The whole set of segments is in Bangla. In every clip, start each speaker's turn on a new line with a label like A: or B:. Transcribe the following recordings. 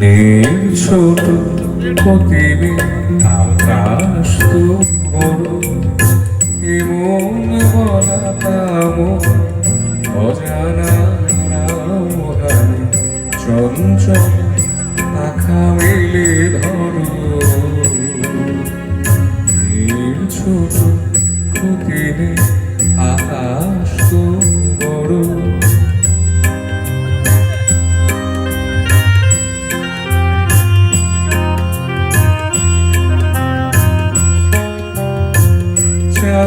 A: নীল ছোট প্রতিবে আকাশ তো বড়। এমন বলা কাম অজানা চঞ্চল পাখা মেলে ধরো। নীল ছোট প্রতিবে আকাশ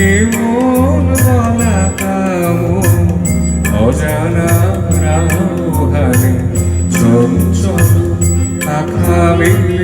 A: জীবন বলা কামন অজানা রাহানে চঞ্চল আখা মেলে